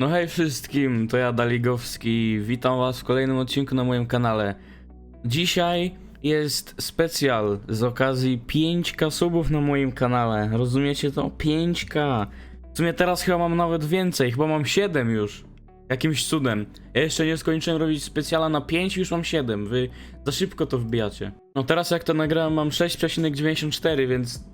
No hej wszystkim, to ja Daligowski. Witam was w kolejnym odcinku na moim kanale. Dzisiaj jest specjal z okazji 5k subów na moim kanale. Rozumiecie to? 5k. W sumie teraz chyba mam nawet więcej, chyba mam 7 już. Jakimś cudem. Ja jeszcze nie skończyłem robić specjala na 5, już mam 7. Wy za szybko to wbijacie. No teraz jak to nagrałem mam 6,94, więc...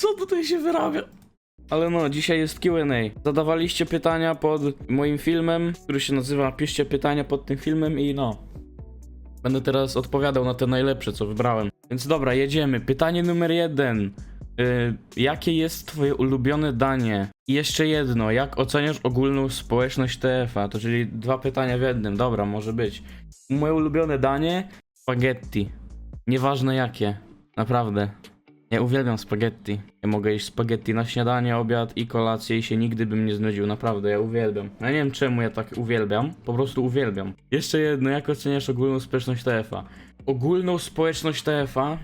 Co tutaj się wyrabia? Ale no, dzisiaj jest QA. Zadawaliście pytania pod moim filmem, który się nazywa Piszcie pytania pod tym filmem i no. Będę teraz odpowiadał na te najlepsze, co wybrałem. Więc dobra, jedziemy. Pytanie numer jeden. Yy, jakie jest twoje ulubione danie? I jeszcze jedno, jak oceniasz ogólną społeczność TF-a? To czyli dwa pytania w jednym. Dobra, może być. Moje ulubione danie? Spaghetti. Nieważne jakie. Naprawdę. Ja uwielbiam spaghetti. Ja mogę jeść spaghetti na śniadanie, obiad i kolację i się nigdy bym nie znudził, naprawdę, ja uwielbiam. Ja nie wiem czemu ja tak uwielbiam, po prostu uwielbiam. Jeszcze jedno, jak oceniasz ogólną społeczność TF-a? Ogólną społeczność TF-a?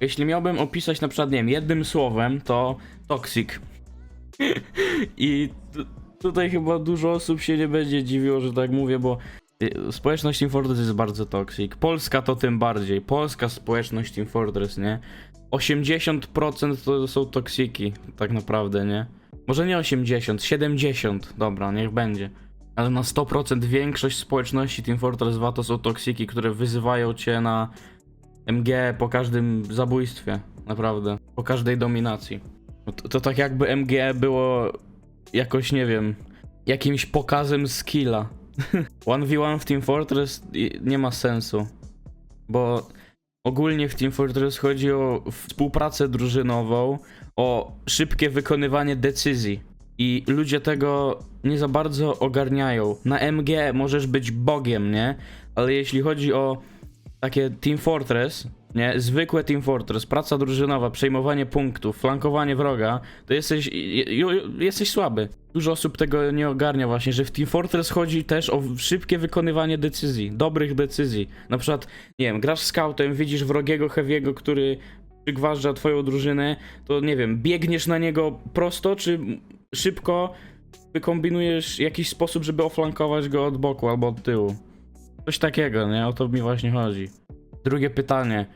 Jeśli miałbym opisać na przykład, nie wiem, jednym słowem, to toxic. I tu- tutaj chyba dużo osób się nie będzie dziwiło, że tak mówię, bo y, społeczność Team Fortress jest bardzo toxic. Polska to tym bardziej. Polska społeczność Team Fortress, nie? 80% to są toksiki, tak naprawdę, nie? Może nie 80, 70, dobra, niech będzie. Ale na 100% większość społeczności Team Fortress 2 to są toksiki, które wyzywają cię na MG po każdym zabójstwie, naprawdę. Po każdej dominacji. No To, to tak jakby MG było jakoś, nie wiem, jakimś pokazem skilla. 1v1 w Team Fortress nie ma sensu, bo Ogólnie w Team Fortress chodzi o współpracę drużynową, o szybkie wykonywanie decyzji. I ludzie tego nie za bardzo ogarniają. Na MG możesz być bogiem, nie? Ale jeśli chodzi o takie Team Fortress, nie? Zwykłe Team Fortress, praca drużynowa, przejmowanie punktów, flankowanie wroga, to jesteś, jesteś słaby. Dużo osób tego nie ogarnia właśnie, że w Team Fortress chodzi też o szybkie wykonywanie decyzji, dobrych decyzji. Na przykład, nie wiem, grasz scoutem, widzisz wrogiego heavy'ego, który przygważdża twoją drużynę, to nie wiem, biegniesz na niego prosto, czy szybko wykombinujesz jakiś sposób, żeby oflankować go od boku albo od tyłu. Coś takiego, nie? O to mi właśnie chodzi. Drugie pytanie.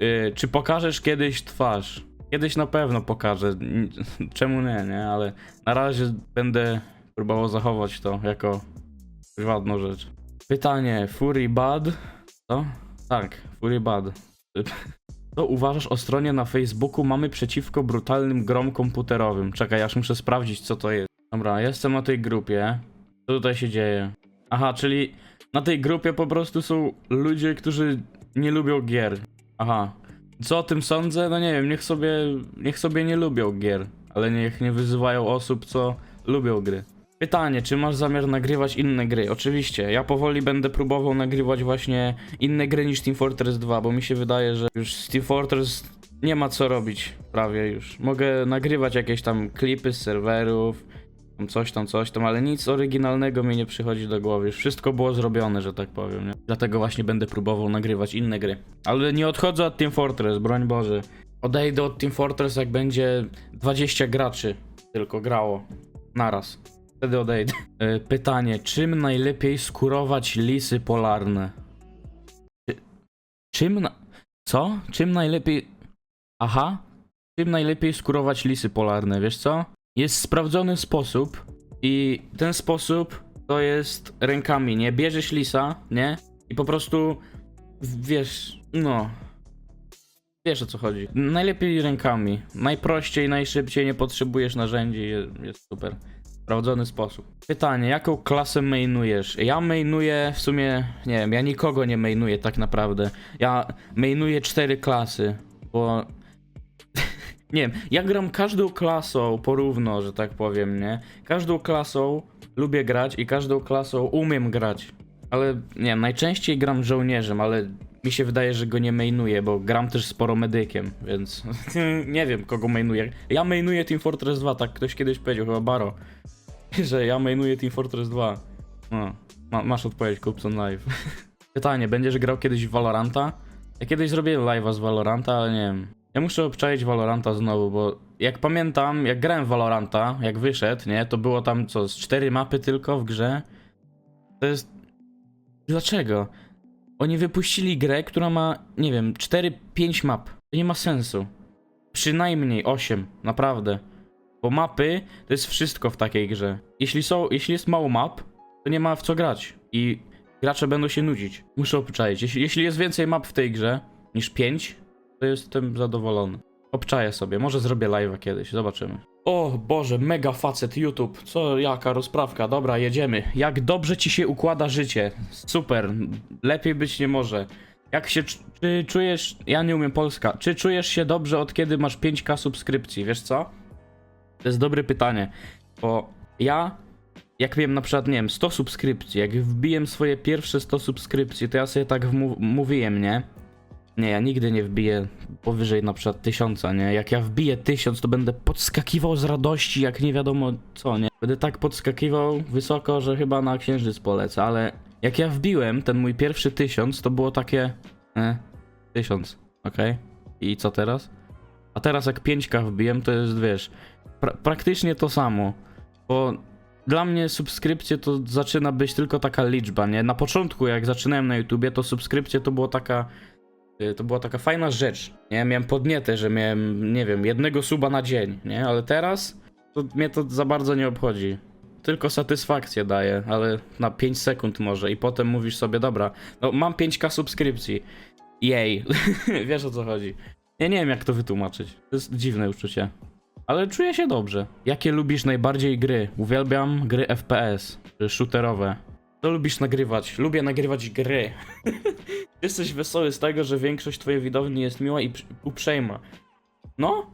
Yy, czy pokażesz kiedyś twarz? Kiedyś na pewno pokażę. Czemu nie, nie? Ale na razie będę próbował zachować to jako prywatną rzecz. Pytanie. Fury Bad? Co? Tak, Fury Bad. Co uważasz o stronie na Facebooku Mamy przeciwko brutalnym grom komputerowym? Czekaj, aż muszę sprawdzić co to jest. Dobra, jestem na tej grupie. Co tutaj się dzieje? Aha, czyli na tej grupie po prostu są ludzie, którzy nie lubią gier. Aha. Co o tym sądzę? No nie wiem, niech sobie, niech sobie nie lubią gier, ale niech nie wyzywają osób, co lubią gry. Pytanie, czy masz zamiar nagrywać inne gry? Oczywiście, ja powoli będę próbował nagrywać właśnie inne gry niż Team Fortress 2, bo mi się wydaje, że już z Team Fortress nie ma co robić prawie już. Mogę nagrywać jakieś tam klipy z serwerów, tam coś tam, coś tam, ale nic oryginalnego mi nie przychodzi do głowy. Już wszystko było zrobione, że tak powiem, nie? Dlatego właśnie będę próbował nagrywać inne gry. Ale nie odchodzę od Team Fortress, broń Boże. Odejdę od Team Fortress, jak będzie 20 graczy tylko grało. Naraz. Wtedy odejdę. E, Pytanie, czym najlepiej skurować lisy polarne? Czy, czym na... Co? Czym najlepiej... Aha. Czym najlepiej skurować lisy polarne, wiesz co? Jest sprawdzony sposób i ten sposób to jest rękami, nie? Bierzesz lisa, nie? I po prostu wiesz, no. Wiesz o co chodzi. Najlepiej rękami. Najprościej, najszybciej, nie potrzebujesz narzędzi, je- jest super. Sprawdzony sposób. Pytanie, jaką klasę mainujesz? Ja mainuję w sumie, nie wiem, ja nikogo nie mainuję tak naprawdę. Ja mainuję cztery klasy, bo nie wiem, ja gram każdą klasą porówno, że tak powiem, nie? Każdą klasą lubię grać i każdą klasą umiem grać. Ale nie wiem, najczęściej gram żołnierzem, ale mi się wydaje, że go nie mainuję, bo gram też sporo medykiem, więc nie wiem kogo mainuję. Ja mainuję Team Fortress 2, tak ktoś kiedyś powiedział, chyba Baro, że ja mainuję Team Fortress 2. No, ma, masz odpowiedź, Kupson Live. Pytanie, będziesz grał kiedyś w Valoranta? Ja kiedyś zrobiłem live'a z Valoranta, ale nie wiem. Ja muszę obczaić Valoranta znowu, bo jak pamiętam, jak grałem w Valoranta, jak wyszedł, nie, to było tam co, z cztery mapy tylko w grze. To jest... Dlaczego? Oni wypuścili grę, która ma, nie wiem, 4-5 map. To nie ma sensu. Przynajmniej 8, naprawdę. Bo mapy to jest wszystko w takiej grze. Jeśli są, jeśli jest mało map, to nie ma w co grać. I gracze będą się nudzić. Muszę obczaić. Jeśli, jeśli jest więcej map w tej grze niż 5, to jestem zadowolony. Obczaję sobie, może zrobię live'a kiedyś, zobaczymy. O Boże, mega facet YouTube, co jaka rozprawka, dobra, jedziemy. Jak dobrze ci się układa życie, super, lepiej być nie może. Jak się, cz- czy czujesz, ja nie umiem polska, czy czujesz się dobrze od kiedy masz 5k subskrypcji, wiesz co? To jest dobre pytanie, bo ja, jak miałem na przykład, nie wiem, 100 subskrypcji, jak wbiłem swoje pierwsze 100 subskrypcji, to ja sobie tak mówiłem, nie? Nie, ja nigdy nie wbiję powyżej na przykład tysiąca, nie? Jak ja wbiję tysiąc, to będę podskakiwał z radości, jak nie wiadomo co, nie? Będę tak podskakiwał wysoko, że chyba na księżyc polecę, ale jak ja wbiłem ten mój pierwszy tysiąc, to było takie... E, tysiąc, okej? I co teraz? A teraz jak 5k wbiłem, to jest, wiesz, pra praktycznie to samo, bo dla mnie subskrypcje to zaczyna być tylko taka liczba, nie? Na początku, jak zaczynałem na YouTubie, to subskrypcje to było taka To była taka fajna rzecz, nie? Miałem podnietę, że miałem, nie wiem, jednego suba na dzień, nie? Ale teraz to mnie to za bardzo nie obchodzi. Tylko satysfakcję daje, ale na 5 sekund może i potem mówisz sobie, dobra, no mam 5k subskrypcji. Jej, wiesz o co chodzi. Ja nie wiem jak to wytłumaczyć. To jest dziwne uczucie. Ale czuję się dobrze. Jakie lubisz najbardziej gry? Uwielbiam gry FPS, y, shooterowe. Co lubisz nagrywać? Lubię nagrywać gry. Jesteś wesoły z tego, że większość twojej widowni jest miła i uprzejma. No,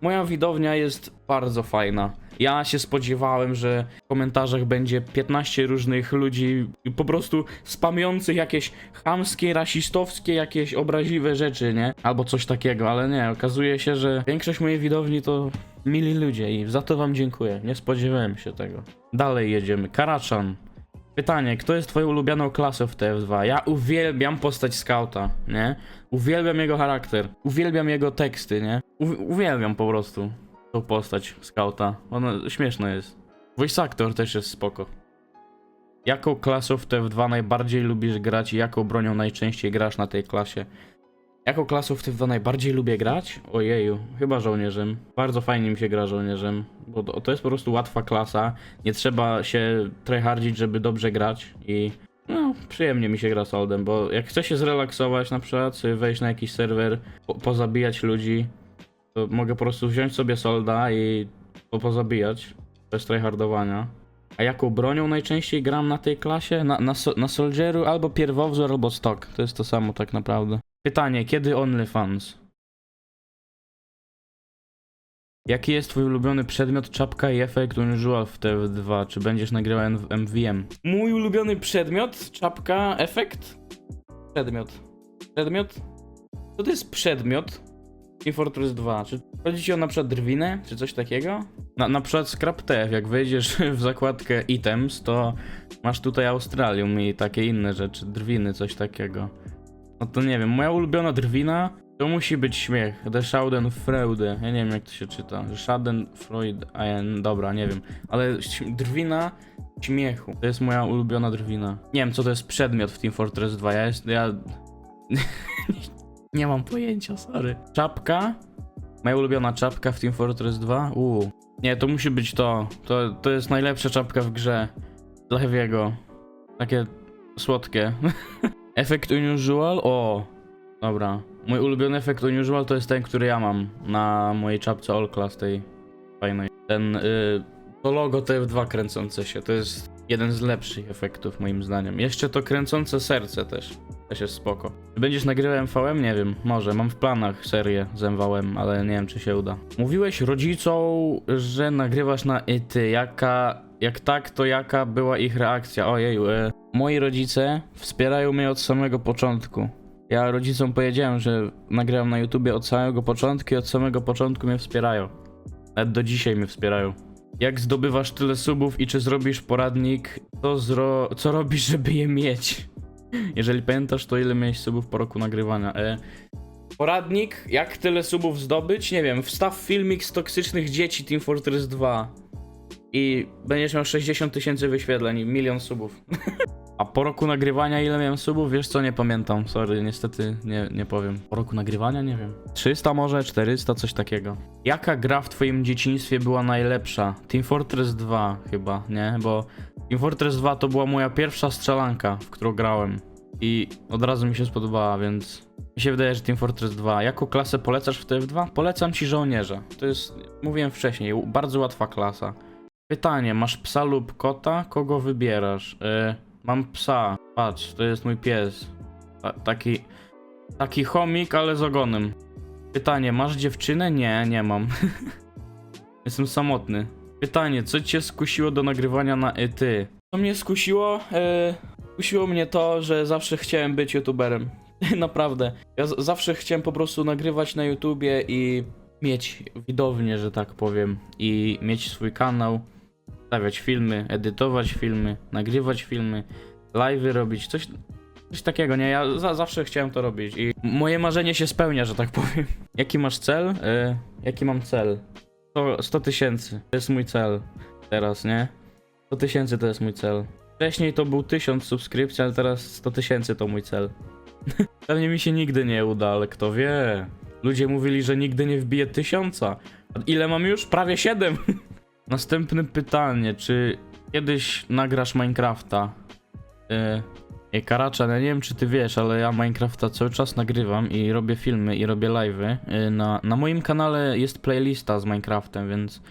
moja widownia jest bardzo fajna. Ja się spodziewałem, że w komentarzach będzie 15 różnych ludzi po prostu spamiących jakieś chamskie, rasistowskie, jakieś obraźliwe rzeczy, nie? Albo coś takiego, ale nie, okazuje się, że większość mojej widowni to mili ludzie i za to wam dziękuję. Nie spodziewałem się tego. Dalej jedziemy. Karaczan. Pytanie, kto jest twoją ulubioną klasą w TF2? Ja uwielbiam postać skauta, nie? Uwielbiam jego charakter, uwielbiam jego teksty, nie? U uwielbiam po prostu tą postać skauta. Ona śmieszna jest. Voice actor też jest spoko. Jaką klasą w TF2 najbardziej lubisz grać i jaką bronią najczęściej grasz na tej klasie? Jaką klasą w TF2 najbardziej lubię grać? Ojeju, chyba żołnierzem. Bardzo fajnie mi się gra żołnierzem, bo to, jest po prostu łatwa klasa. Nie trzeba się tryhardzić, żeby dobrze grać i no, przyjemnie mi się gra soldem, bo jak chcę się zrelaksować na przykład, wejść na jakiś serwer, po, pozabijać ludzi, to mogę po prostu wziąć sobie solda i po, pozabijać, bez tryhardowania. A jaką bronią najczęściej gram na tej klasie? Na, na, na Soldieru albo pierwowzór, albo stock. To jest to samo tak naprawdę. Pytanie, kiedy OnlyFans? Jaki jest twój ulubiony przedmiot, czapka i efekt unusual w TF2? Czy będziesz nagrywał M- MVM? Mój ulubiony przedmiot, czapka, efekt? Przedmiot. Przedmiot? Co to jest przedmiot? Team Fortress 2. Czy chodzi ci o na przykład drwinę, czy coś takiego? Na, na przykład Scrap TF, jak wejdziesz w zakładkę items, to masz tutaj Australium i takie inne rzeczy, drwiny, coś takiego. No to nie wiem, moja ulubiona drwina to musi być śmiech. The Schadenfreude. Ja nie wiem jak to się czyta. Schadenfreude. A ja, dobra, nie wiem. Ale drwina śmiechu. To jest moja ulubiona drwina. Nie wiem co to jest przedmiot w Team Fortress 2. Ja jest. Ja. nie mam pojęcia, sorry. Czapka. Moja ulubiona czapka w Team Fortress 2. Uuu. Nie, to musi być to. To, to jest najlepsza czapka w grze. Dla Heavy'ego. Takie słodkie. Efekt unusual? O, dobra. Mój ulubiony efekt unusual to jest ten, który ja mam na mojej czapce All Class tej fajnej. Ten, y, to logo TF2 kręcące się, to jest jeden z lepszych efektów moim zdaniem. Jeszcze to kręcące serce też, też jest spoko. Czy będziesz nagrywał MVM? Nie wiem, może, mam w planach serię z MVM, ale nie wiem czy się uda. Mówiłeś rodzicom, że nagrywasz na ty, jaka, jak tak, to jaka była ich reakcja? Ojeju, e. Moi rodzice wspierają mnie od samego początku. Ja rodzicom powiedziałem, że nagrywam na YouTubie od samego początku i od samego początku mnie wspierają. Nawet do dzisiaj mnie wspierają. Jak zdobywasz tyle subów i czy zrobisz poradnik, to zro... co robisz, żeby je mieć? Jeżeli pamiętasz, to ile miałeś subów po roku nagrywania? E, Poradnik, jak tyle subów zdobyć? Nie wiem, wstaw filmik z toksycznych dzieci Team Fortress 2 i będziesz miał 60 tysięcy wyświetleń i milion subów. A po roku nagrywania ile miałem subów? Wiesz co, nie pamiętam, sorry, niestety nie, nie powiem. Po roku nagrywania? Nie wiem. 300 może, 400, coś takiego. Jaka gra w twoim dzieciństwie była najlepsza? Team Fortress 2 chyba, nie? Bo Team Fortress 2 to była moja pierwsza strzelanka, w którą grałem. I od razu mi się spodobała, więc mi się wydaje, że Team Fortress 2. Jaką klasę polecasz w TF2? Polecam ci żołnierza. To jest, mówiłem wcześniej, bardzo łatwa klasa. Pytanie, masz psa lub kota? Kogo wybierasz? E, mam psa. Patrz, to jest mój pies. Ta, taki, taki chomik, ale z ogonem. Pytanie, masz dziewczynę? Nie, nie mam. Jestem samotny. Pytanie, co cię skusiło do nagrywania na ety? Co mnie skusiło? E, skusiło mnie to, że zawsze chciałem być youtuberem. Naprawdę. Ja zawsze chciałem po prostu nagrywać na YouTubie i mieć widownię, że tak powiem. I mieć swój kanał, stawiać filmy, edytować filmy, nagrywać filmy, live'y robić, coś, coś takiego, nie? Ja za, zawsze chciałem to robić i moje marzenie się spełnia, że tak powiem. Jaki masz cel? E, jaki mam cel? 100 100 tysięcy. To jest mój cel teraz, nie? 100 tysięcy to jest mój cel. Wcześniej to był 1000 subskrypcji, ale teraz 100 tysięcy to mój cel. Pewnie mi się nigdy nie uda, ale kto wie. Ludzie mówili, że nigdy nie wbije tysiąca. Ile mam już? Prawie 7. Następne pytanie, czy kiedyś nagrasz Minecrafta? Yy, Ej, Karacza, ja nie wiem czy ty wiesz, ale ja Minecrafta cały czas nagrywam i robię filmy i robię live'y. Yy, na, na moim kanale jest playlista z Minecraftem, więc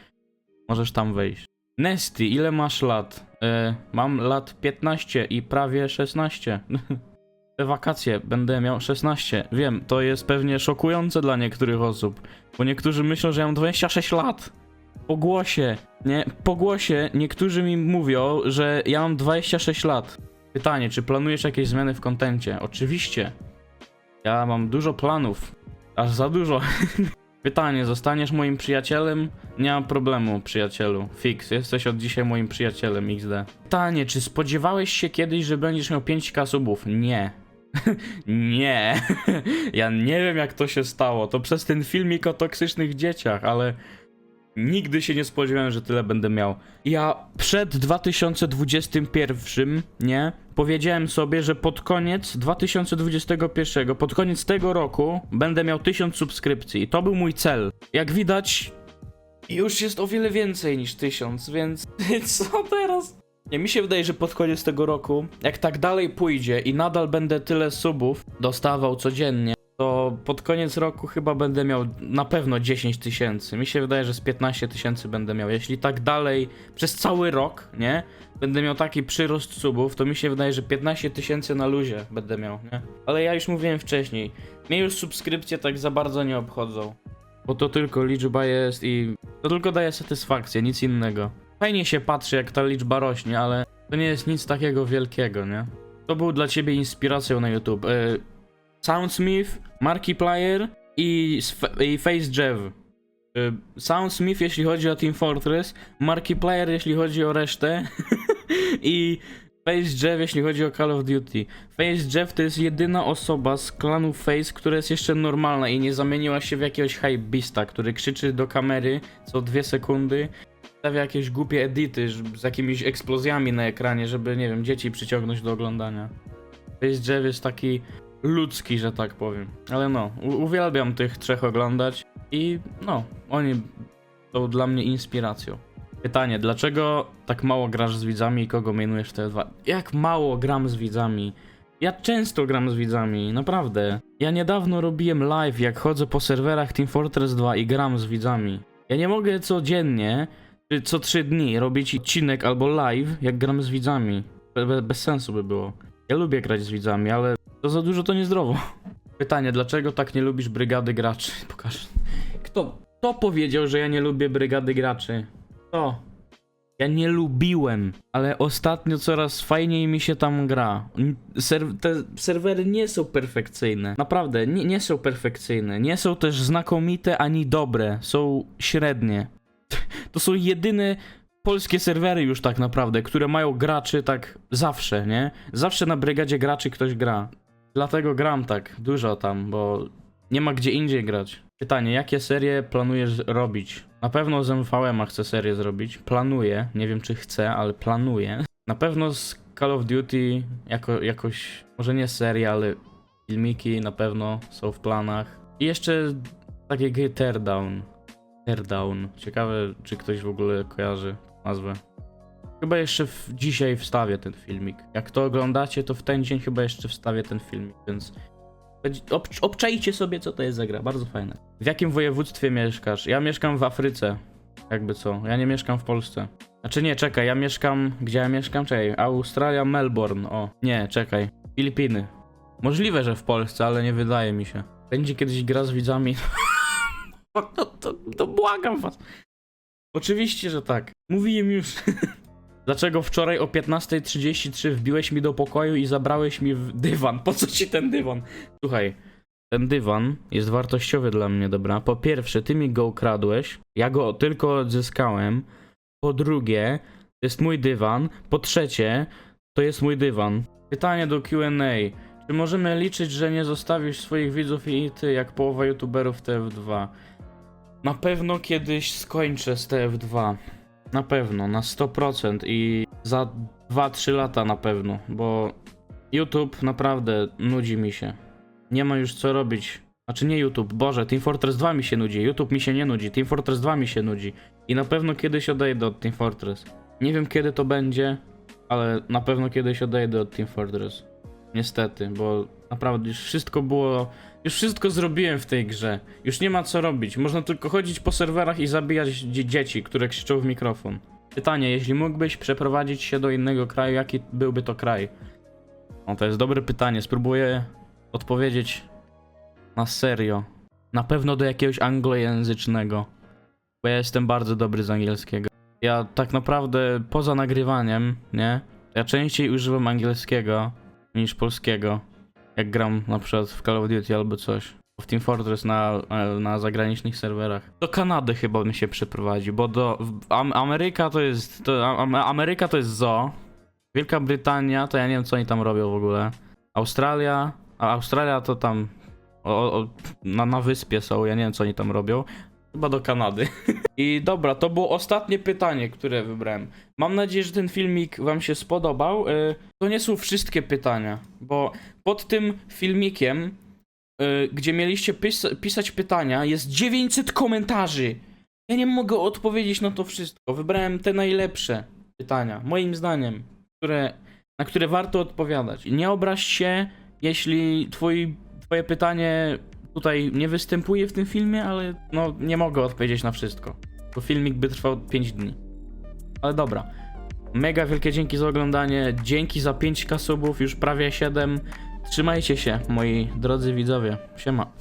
możesz tam wejść. Nesty, ile masz lat? Yy, mam lat 15 i prawie 16. Te wakacje będę miał 16. Wiem, to jest pewnie szokujące dla niektórych osób, bo niektórzy myślą, że ja mam 26 lat. Po głosie, nie? Po głosie niektórzy mi mówią, że ja mam 26 lat. Pytanie, czy planujesz jakieś zmiany w kontencie? Oczywiście. Ja mam dużo planów. Aż za dużo. Pytanie, zostaniesz moim przyjacielem? Nie mam problemu, przyjacielu. Fix, jesteś od dzisiaj moim przyjacielem XD. Pytanie, czy spodziewałeś się kiedyś, że będziesz miał 5k subów? Nie. nie. ja nie wiem jak to się stało. To przez ten filmik o toksycznych dzieciach, ale nigdy się nie spodziewałem, że tyle będę miał. Ja przed 2021, nie? Powiedziałem sobie, że pod koniec 2021, pod koniec tego roku będę miał 1000 subskrypcji. I to był mój cel. Jak widać, już jest o wiele więcej niż 1000, więc co teraz? Nie, mi się wydaje, że pod koniec tego roku, jak tak dalej pójdzie i nadal będę tyle subów dostawał codziennie, to pod koniec roku chyba będę miał na pewno 10 tysięcy. Mi się wydaje, że z 15 tysięcy będę miał. Jeśli tak dalej przez cały rok, nie? Będę miał taki przyrost subów, to mi się wydaje, że 15 tysięcy na luzie będę miał, nie? Ale ja już mówiłem wcześniej, mnie już subskrypcje tak za bardzo nie obchodzą. Bo to tylko liczba jest i to tylko daje satysfakcję, nic innego. Fajnie się patrzy, jak ta liczba rośnie, ale to nie jest nic takiego wielkiego, nie? To był dla ciebie inspiracją na YouTube. E, Soundsmith, Markiplier i, i FaceJev. Y, Soundsmith jeśli chodzi o Team Fortress, Markiplier jeśli chodzi o resztę i FaceJev jeśli chodzi o Call of Duty. FaceJev to jest jedyna osoba z klanu Face, która jest jeszcze normalna i nie zamieniła się w jakiegoś hypebeasta, który krzyczy do kamery co dwie sekundy, stawia jakieś głupie edity z jakimiś eksplozjami na ekranie, żeby, nie wiem, dzieci przyciągnąć do oglądania. FaceJev jest taki ludzki, że tak powiem. Ale no, uwielbiam tych trzech oglądać i no, oni są dla mnie inspiracją. Pytanie, dlaczego tak mało grasz z widzami i kogo mainujesz w TF2? Jak mało gram z widzami? Ja często gram z widzami, naprawdę. Ja niedawno robiłem live, jak chodzę po serwerach Team Fortress 2 i gram z widzami. Ja nie mogę codziennie, czy co trzy dni robić odcinek albo live, jak gram z widzami. Be bez sensu by było. Ja lubię grać z widzami, ale to za dużo to niezdrowo. Pytanie, dlaczego tak nie lubisz brygady graczy? Pokaż. Kto, kto powiedział, że ja nie lubię brygady graczy? Kto? Ja nie lubiłem, ale ostatnio coraz fajniej mi się tam gra. Serw te serwery nie są perfekcyjne. Naprawdę, nie, nie są perfekcyjne. Nie są też znakomite ani dobre. Są średnie. To są jedyne polskie serwery już tak naprawdę, które mają graczy tak zawsze, nie? Zawsze na brygadzie graczy ktoś gra. Dlatego gram tak dużo tam, bo Nie ma gdzie indziej grać. Pytanie, jakie serie planujesz robić? Na pewno z MVM chcę serię zrobić. Planuję, nie wiem czy chcę, ale planuję. Na pewno z Call of Duty jako, jakoś, może nie seria, ale filmiki na pewno są w planach. I jeszcze takie gry Teardown. Teardown. Ciekawe, czy ktoś w ogóle kojarzy nazwę. Chyba jeszcze w, dzisiaj wstawię ten filmik. Jak to oglądacie, to w ten dzień chyba jeszcze wstawię ten filmik, więc ob, obczajcie sobie, co to jest za gra. Bardzo fajne. W jakim województwie mieszkasz? Ja mieszkam w Afryce. Jakby co? Ja nie mieszkam w Polsce. Znaczy nie, czekaj, ja mieszkam... Gdzie ja mieszkam? Czekaj, Australia, Melbourne. O, nie, czekaj. Filipiny. Możliwe, że w Polsce, ale nie wydaje mi się. Będzie kiedyś gra z widzami. to, to, to błagam was. Oczywiście, że tak. Mówiłem już. Dlaczego wczoraj o 15.33 wbiłeś mi do pokoju i zabrałeś mi dywan? Po co ci ten dywan? Słuchaj, ten dywan jest wartościowy dla mnie, dobra? Po pierwsze, ty mi go ukradłeś, ja go tylko odzyskałem. Po drugie, to jest mój dywan. Po trzecie, to jest mój dywan. Pytanie do QA. Czy możemy liczyć, że nie zostawisz swoich widzów i ty, jak połowa youtuberów TF2? Na pewno kiedyś skończę z TF2. Na pewno, na 100% i za 2-3 lata na pewno, bo YouTube naprawdę nudzi mi się. Nie ma już co robić. Znaczy nie YouTube, Boże, Team Fortress 2 mi się nudzi, YouTube mi się nie nudzi, Team Fortress 2 mi się nudzi. I na pewno kiedyś odejdę od Team Fortress. Nie wiem kiedy to będzie, ale na pewno kiedyś odejdę od Team Fortress. Niestety, bo naprawdę już wszystko było. Już wszystko zrobiłem w tej grze. Już nie ma co robić. Można tylko chodzić po serwerach i zabijać dzie- dzieci, które krzyczą w mikrofon. Pytanie, jeśli mógłbyś przeprowadzić się do innego kraju, jaki byłby to kraj? No to jest dobre pytanie. Spróbuję odpowiedzieć na serio. Na pewno do jakiegoś anglojęzycznego. Bo ja jestem bardzo dobry z angielskiego. Ja tak naprawdę poza nagrywaniem, nie? Ja częściej używam angielskiego niż polskiego. Jak gram na przykład w Call of Duty albo coś. W Team Fortress na, e, na zagranicznych serwerach. Do Kanady chyba bym się przeprowadził, bo do Ameryka to jest. To, Am, Ameryka to jest zoo. Wielka Brytania to ja nie wiem co oni tam robią w ogóle. Australia. A Australia to tam. O, o, na, na wyspie są, ja nie wiem co oni tam robią. Chyba do Kanady. I dobra, to było ostatnie pytanie, które wybrałem. Mam nadzieję, że ten filmik Wam się spodobał. Y, To nie są wszystkie pytania, bo pod tym filmikiem, y, gdzie mieliście pis pisać pytania, jest 900 komentarzy. Ja nie mogę odpowiedzieć na to wszystko. Wybrałem te najlepsze pytania, moim zdaniem, które, na które warto odpowiadać. Nie obraź się, jeśli twój, twoje pytanie tutaj nie występuje w tym filmie, ale no nie mogę odpowiedzieć na wszystko. Bo filmik by trwał 5 dni. Ale dobra. Mega wielkie dzięki za oglądanie. Dzięki za 5 subów, już prawie 7. Trzymajcie się, moi drodzy widzowie. Siema.